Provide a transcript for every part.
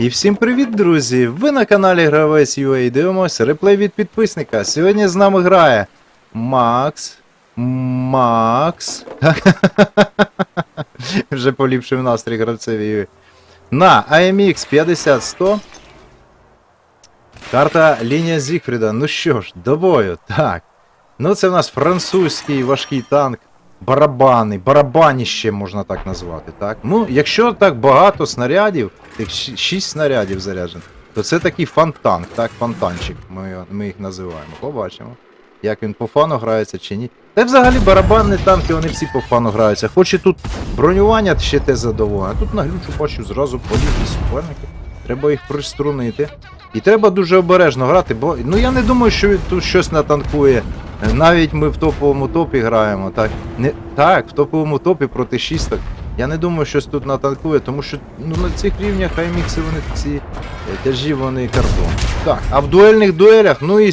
І всім привіт, друзі! Ви на каналі Гравець UA дивимося реплей від підписника. Сьогодні з нами грає Макс. Макс. Вже поліпшив настрій гравцеві UA. На AMX 50100. Карта лінія Зігфріда. Ну що ж, до бою. Так. Ну це в нас французький важкий танк. Барабани, барабаніще можна так назвати, так? Ну, якщо так багато снарядів, тих 6 снарядів заряджено, то це такий фонтанк, так, фонтанчик, ми, ми їх називаємо. Побачимо. Як він по фану грається чи ні. Та взагалі барабанні танки, вони всі по фану граються. Хоч і тут бронювання ще те задоволення. Тут на глючу бачу зразу політи суперники. Треба їх приструнити. І треба дуже обережно грати, бо ну я не думаю, що тут щось натанкує. Навіть ми в топовому топі граємо, так. Не, так, в топовому топі проти шісток. Я не думаю, щось тут натанкує, тому що ну, на цих рівнях аймікси вони ці е, тяжі вони картон. Так, а в дуельних дуелях, ну і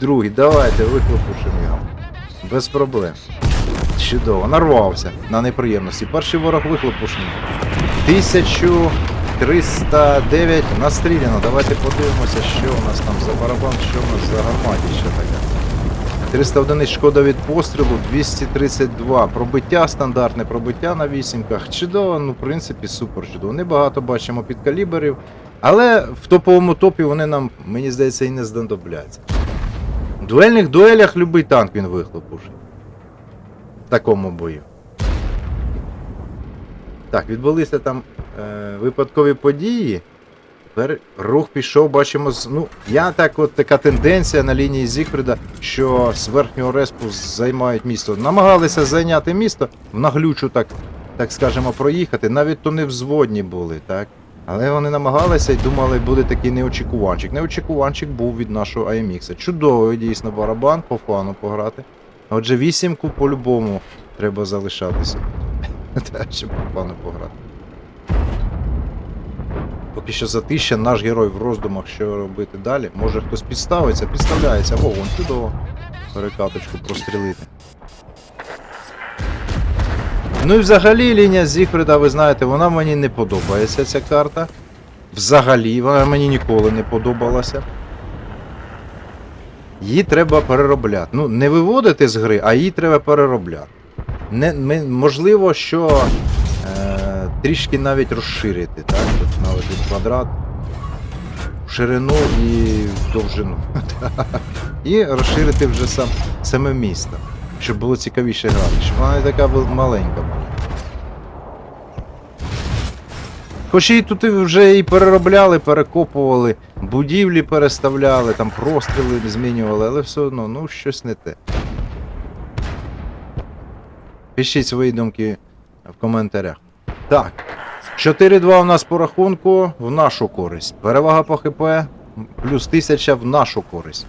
другий, давайте, вихлопушимо його. Без проблем. Чудово, нарвався на неприємності. Перший ворог вихлопушений. 1309 настріляно. Давайте подивимося, що у нас там за барабан, що у нас за гарматіща така. 300 одиниць шкода від пострілу, 232. Пробиття стандартне, пробиття на вісімках. Чудово, ну, в принципі, супер чудово. Небагато бачимо підкаліберів, але в топовому топі вони нам, мені здається, і не знадобляться. В дуельних дуелях любий танк він вихлопушить. В такому бою. Так, відбулися там е, випадкові події. Тепер рух пішов, бачимо. Ну, я так, от така тенденція на лінії Зігфріда, що з верхнього респу займають місто. Намагалися зайняти місто, в наглючу, так, так скажемо, проїхати. Навіть то не взводні були, так? Але вони намагалися і думали, буде такий неочікуванчик. Неочікуванчик був від нашого AMX. Чудовий дійсно барабан, по фану пограти. Отже, вісімку по-любому треба залишатися. Ще по фану пограти. Поки що затища, наш герой в роздумах, що робити далі. Може хтось підставиться, підставляється. О, вон чудово. Перекаточку прострілити. Ну і взагалі лінія Зігфрида, ви знаєте, вона мені не подобається, ця карта. Взагалі, вона мені ніколи не подобалася. Її треба переробляти. Ну, не виводити з гри, а її треба переробляти. Не, можливо, що трішки навіть розширити, так? Тут на один квадрат. В ширину і в довжину. і розширити вже сам, саме місто. Щоб було цікавіше грати. Щоб вона не така була маленька. Хоч і тут вже і переробляли, перекопували, будівлі переставляли, там простріли змінювали, але все одно, ну щось не те. Пишіть свої думки в коментарях. Так. 4-2 у нас по рахунку в нашу користь. Перевага по ХП плюс 1000 в нашу користь.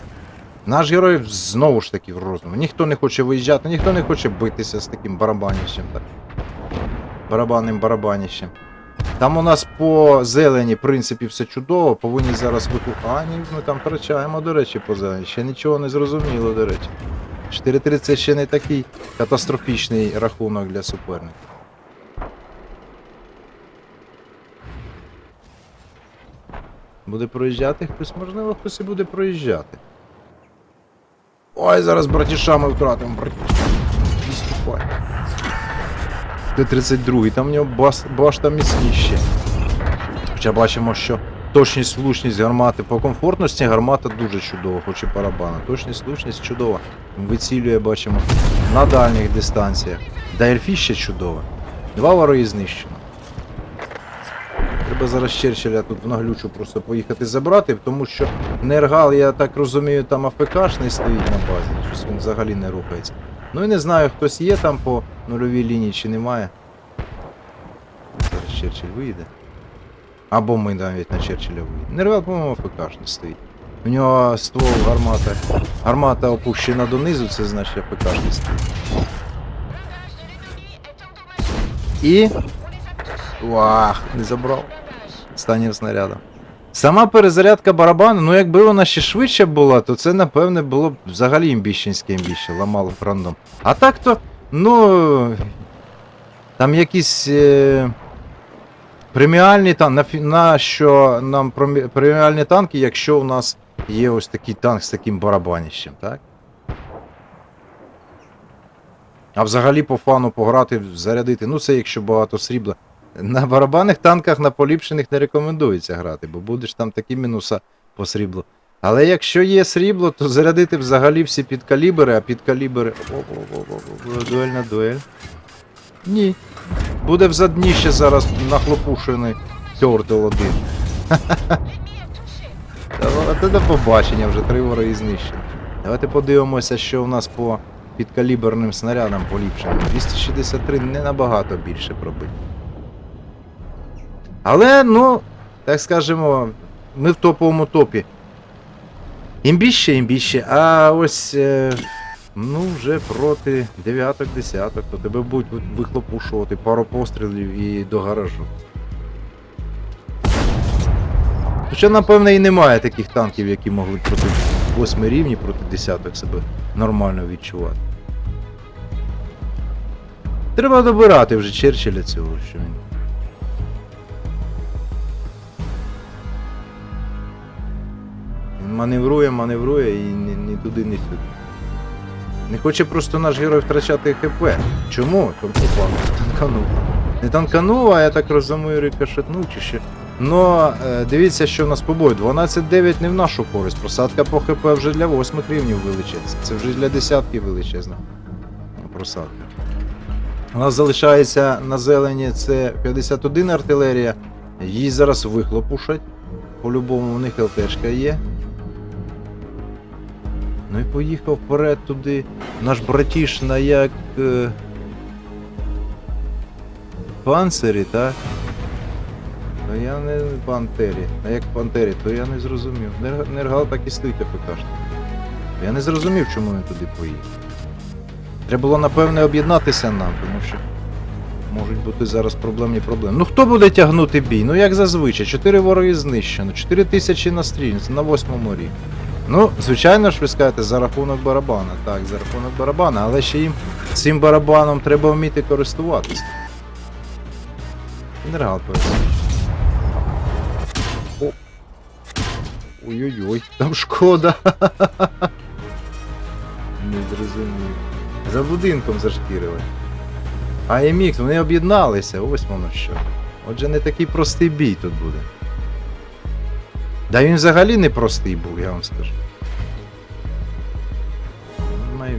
Наш герой знову ж таки в розумі. Ніхто не хоче виїжджати, ніхто не хоче битися з таким барабаніщем. Так. Барабанним барабаніщем. Там у нас по зелені, в принципі, все чудово, повинні зараз викликати. А, ні, ми там втрачаємо, до речі, по зелені. Ще нічого не зрозуміло, до речі. 4-3 це ще не такий катастрофічний рахунок для суперника. Буде проїжджати хтось, можливо, хтось і буде проїжджати. Ой, зараз братіша ми втратимо, братіша. Відступай. Т-32, там в нього бас, башта міцніще. Хоча бачимо, що точність, влучність гармати по комфортності гармата дуже чудова, хоч і барабана. Точність, влучність чудова. Вицілює, бачимо, на дальніх дистанціях. Дайрфі ще чудова. Два вороги знищено. Треба зараз Черчилля тут в наглючу просто поїхати забрати, тому що Нергал, я так розумію, там АФКшний стоїть на базі, щось він взагалі не рухається. Ну і не знаю, хтось є там по нульовій лінії чи немає. Зараз Черчилль вийде. Або ми навіть на Черчилля вийдемо. Нервал, по-моєму, АФКшний стоїть. У нього ствол гармата. Гармата опущена донизу, це значить АФКшний стоїть. І. Вах, не забрав. Останнім снарядом. Сама перезарядка барабану, ну якби вона ще швидше була, то це напевне було б взагалі імбіщенське імбіще, ламало б рандом. А так то, ну. Там якісь. Е... Преміальні танки, на що нам преміальні танки, якщо у нас є ось такий танк з таким барабаніщем, так? А взагалі по фану пограти, зарядити, ну це якщо багато срібла. На барабанних танках на поліпшених не рекомендується грати, бо будеш там такі мінуса по сріблу. Але якщо є срібло, то зарядити взагалі всі підкалібри, а підкалібри. О-о-о-о-о, Дуельна дуель. Ні. Буде в задніще зараз нахлопушений 1. Та це до побачення, вже три вороги знищені. Давайте подивимося, що у нас по підкаліберним снарядам поліпшено. 263 не набагато більше пробить. Але, ну, так скажемо, ми в топовому топі. Імбіще, імбіще, а ось. Е, ну, вже проти дев'яток, десяток, то тебе будуть вихлопушувати пару пострілів і до гаражу. Хоча, напевне, і немає таких танків, які могли проти 8 рівні, проти десяток себе нормально відчувати. Треба добирати вже Черчилля цього, що він. Він маневрує, маневрує і ні, ні туди, ні сюди. Не хоче просто наш герой втрачати ХП. Чому? Тому опа, танканув. Не танканув, а я так розумію, рикошетнув чи ще. Но е, дивіться, що в нас по бою. 12-9 не в нашу користь. Просадка по ХП вже для 8 рівнів величезна. Це вже для десятки величезна просадка. У нас залишається на зелені це 51 артилерія. Її зараз вихлопушать. По-любому у них ЛТшка є. Ну і поїхав вперед туди. Наш братіш на як. Е... Панцирі, так? Ну я не пантері. А як пантері, то я не зрозумів. Нергал так і стоїть АФК. Я не зрозумів, чому він туди поїхав. Треба було, напевне, об'єднатися нам, тому що можуть бути зараз проблемні проблеми. Ну хто буде тягнути бій? Ну як зазвичай, 4 вороги знищено, 4 тисячі настрільниць на восьмому рівні. Ну, звичайно ж, ви скажете, за рахунок барабана. Так, за рахунок барабана, але ще їм цим барабаном треба вміти користуватися. Генерал. Ой-ой-ой, там шкода. Не зрозумів. За будинком зашкірили. А вони об'єдналися, ось воно що. Отже, не такий простий бій тут буде. Да він взагалі не простий був, я вам скажу.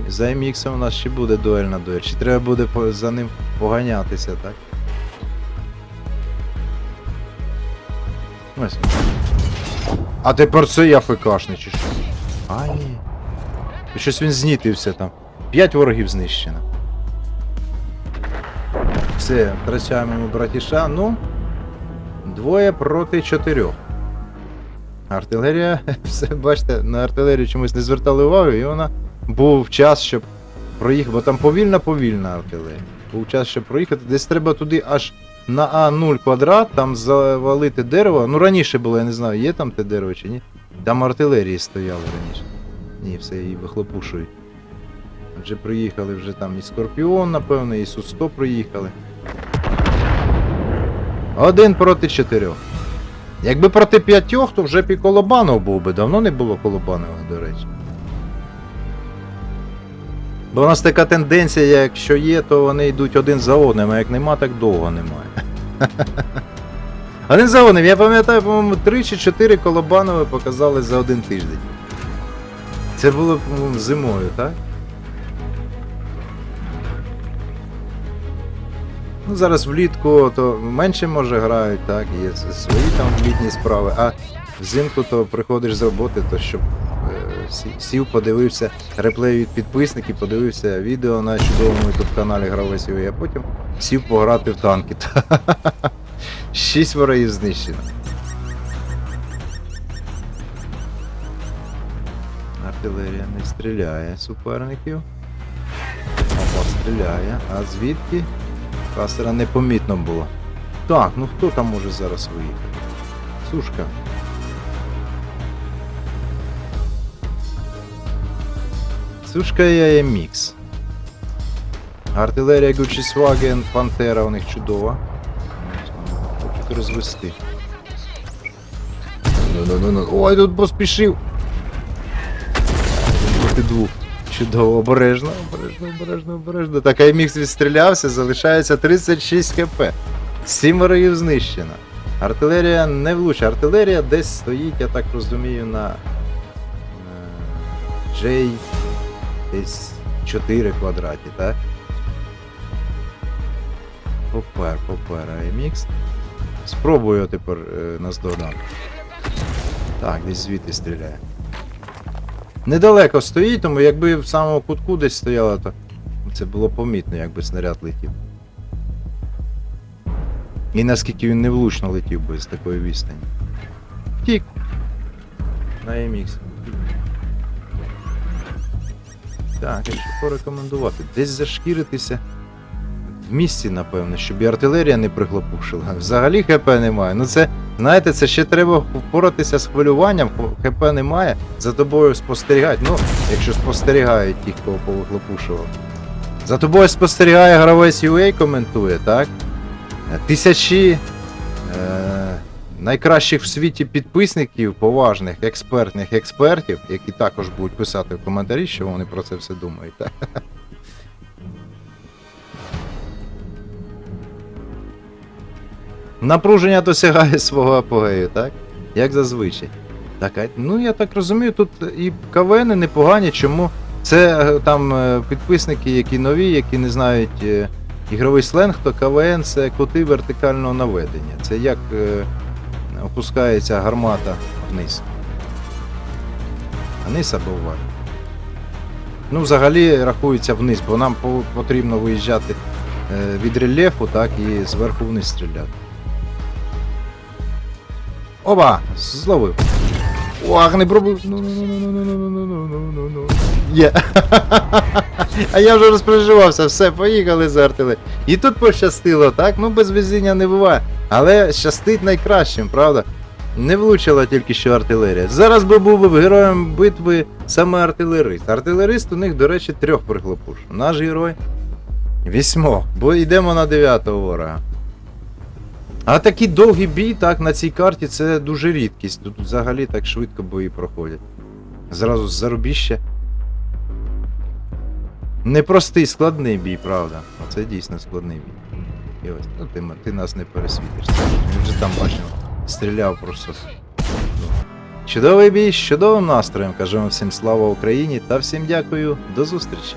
За MX у нас ще буде дуельна дуель. Чи треба буде за ним поганятися, так? Ось. А тепер це я ФКшний чи що? А, ні. Щось він знітився там. П'ять ворогів знищено. Все, втрачаємо ми братіша. Ну. Двоє проти чотирьох. Артилерія, все, бачите, на артилерію чомусь не звертали увагу, і вона був час, щоб проїхати, бо там повільна повільна артилерія. Був час, щоб проїхати. Десь треба туди аж на А0 квадрат, там завалити дерево. Ну раніше було, я не знаю, є там те дерево чи ні. Там артилерії стояли раніше. Ні, все, її вихлопушують. Отже, приїхали вже там і Скорпіон, напевно, і Су-100 приїхали. Один проти чотирьох. Якби проти п'ятьох, то вже б і був би. Давно не було Колобанова, до речі. Бо у нас така тенденція, якщо є, то вони йдуть один за одним, а як нема, так довго немає. Один за одним, я пам'ятаю, по-моєму, 3 чи 4 Колобанови показали за один тиждень. Це було, зимою, так? Ну, зараз влітку то менше може грають, так, є свої там літні справи, а взимку то приходиш з роботи, то щоб е, сів, подивився реплей від підписників, подивився відео на чудовому youtube каналі Гравець а потім сів пограти в танки. Шість ворогів знищено. Артилерія не стріляє суперників. Опа, стріляє. А звідки? Касера непомітно було. Так, ну хто там може зараз виїхати? Сушка. Сушка і мікс. Артилерія Wagen, Пантера у них чудова. трохи розвести. Ой, тут поспішив. Проти двох. Чудово, обережно, обережно, обережно, обережно. Так, Аймікс відстрілявся, залишається 36 хп. Сім ворогів знищено. Артилерія не влуча. Артилерія десь стоїть, я так розумію, на е, J десь 4 квадраті, так? Попер, попер, AMX. Спробую тепер е, наздогнати. Так, десь звідти стріляє. Недалеко стоїть, тому якби в самому кутку десь стояло, то це було помітно, якби снаряд летів. І наскільки він невлучно летів би з такої відстані. Тік. На MX. Так, якщо порекомендувати. Десь зашкіритися в місті, напевно, щоб і артилерія не прихлопушила. Взагалі ХП немає. Ну це, знаєте, це ще треба впоратися з хвилюванням, ХП немає, за тобою спостерігають. Ну, якщо спостерігають ті, хто повихлопушував. За тобою спостерігає гравець UA, коментує, так? Тисячі е, найкращих в світі підписників, поважних, експертних експертів, які також будуть писати в коментарі, що вони про це все думають. Так? Напруження досягає свого апогею, так? Як зазвичай. Так, а, ну я так розумію, тут і КВН непогані, чому це е, там е, підписники, які нові, які не знають е, ігровий сленг, то КВН це коти вертикального наведення. Це як е, опускається гармата вниз. Вниз або вверх. Ну, взагалі рахується вниз, бо нам потрібно виїжджати від рельєфу, так, і зверху вниз стріляти. Оба! Зловив. Ох, не пробив. Є. А я вже розпереживався, все, поїхали, зартили. І тут пощастило, так? Ну без везіння не буває. Але щастить найкращим, правда? Не влучила тільки що артилерія. Зараз би був героєм битви саме артилерист. Артилерист у них, до речі, трьох приглопуш. Наш герой. Вісьмо. Бо йдемо на дев'ятого ворога. А такий довгий бій, так, на цій карті це дуже рідкість. Тут взагалі так швидко бої проходять. Зразу з зарубіща. Непростий, складний бій, правда. Це дійсно складний бій. І ось, ну ти, ти нас не пересвітиш. Ми вже там бачимо. Стріляв просто. Чудовий бій з чудовим настроєм. Кажемо всім слава Україні та всім дякую. До зустрічі.